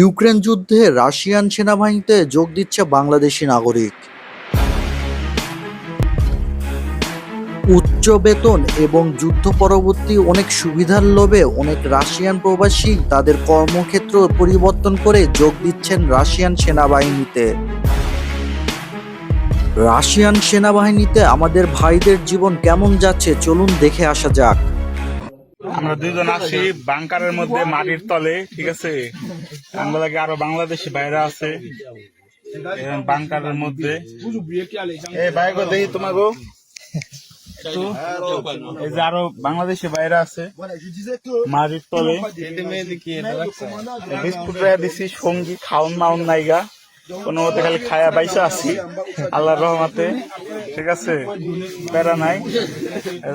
Ukraine যুদ্ধে Russian সেনাবাহিনীতে যোগ দিচ্ছে বাংলাদেশি নাগরিক। উচ্চ বেতন এবং যুদ্ধ পরবর্তী অনেক সুবিধার লোভে অনেক রাশিয়ান প্রবাসী তাদের কর্মক্ষেত্র পরিবর্তন করে যোগ দিচ্ছেন রাশিয়ান সেনাবাহিনীতে। রাশিয়ান সেনাবাহিনীতে আমাদের ভাইদের জীবন কেমন যাচ্ছে চলুন দেখে আসা যাক। আমরা দুজন আসি বাংকারের মধ্যে মাটির তলে ঠিক আছে? আমরা আরও বাংলাদেশি বাইরে আছে বাংকারের মধ্যে। এই বাইক দেখি তোমাকে একটু এই যে আরও বাংলাদেশি বাইরে আছে মাটির তলে। বিস্কুট রায়া দিছি সঙ্গী খাওন মাউন নাইগা। কোনো মতে খালি খায়া বাইসা আছি। আল্লাহর রহমাতে, ঠিক আছে? প্যারা নাই।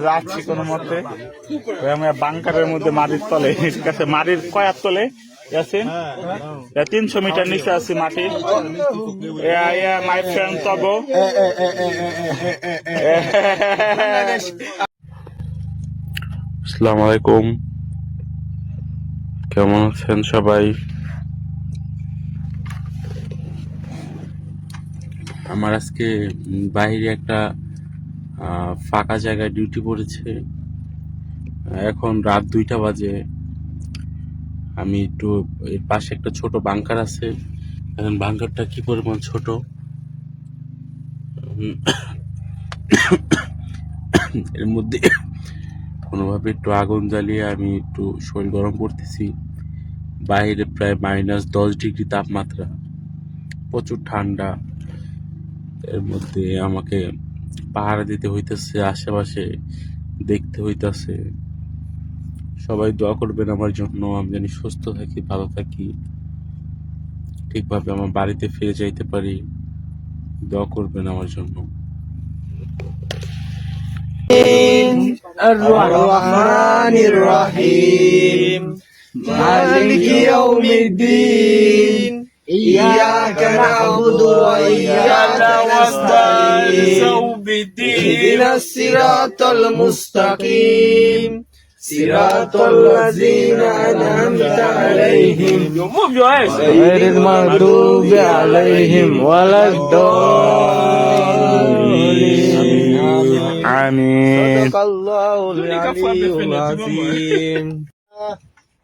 যাচ্ছি কোনো মতে বাংকারের মধ্যে মাটির তলে, ঠিক আছে? মাটির কয়ার তলে তিনশো মিটার নিচে আছি মাটির মাই ফ্রেন্ড তগো আসসালামু আলাইকুম। কেমন আছেন সবাই? আমার আজকে বাইরে একটা ফাঁকা জায়গায় ডিউটি পড়েছে। এখন রাত দুইটা বাজে। আমি একটু, এর পাশে একটা ছোট বাংকার আছে। এখন বাংকারটা কি পরিমাণ ছোট? এর মধ্যে কোনোভাবে একটু আগুন জ্বালিয়ে আমি একটু শরীর গরম করতেছি। বাইরে প্রায় মাইনাস দশ ডিগ্রি তাপমাত্রা। প্রচুর ঠান্ডা। এর মধ্যে আমাকে পাহারা দিতে হইতেছে আশেপাশে দেখতে হইতেছে সবাই দোয়া করবেন আমার জন্য আমি জানি সুস্থ থাকি ভালো থাকি ঠিকভাবে আমার বাড়িতে ফিরে যাইতে পারি দোয়া করবেন আমার জন্য الرحمن الرحيم مالك يوم الدين إياك نعبد وإياك نستعين اهدنا الصراط المستقيم صراط الذين أنعمت عليهم غير المغضوب عليهم ولا الضالين آمين صدق الله العلي العظيم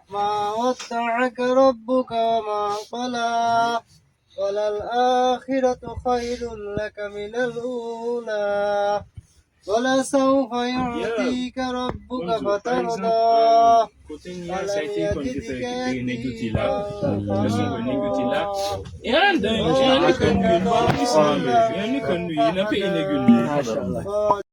ما ودعك ربك وما قلى وللآخرة خير لك من الأولى. ولسوف يعطيك ربك فترضى. ça يجدك يتيما contesté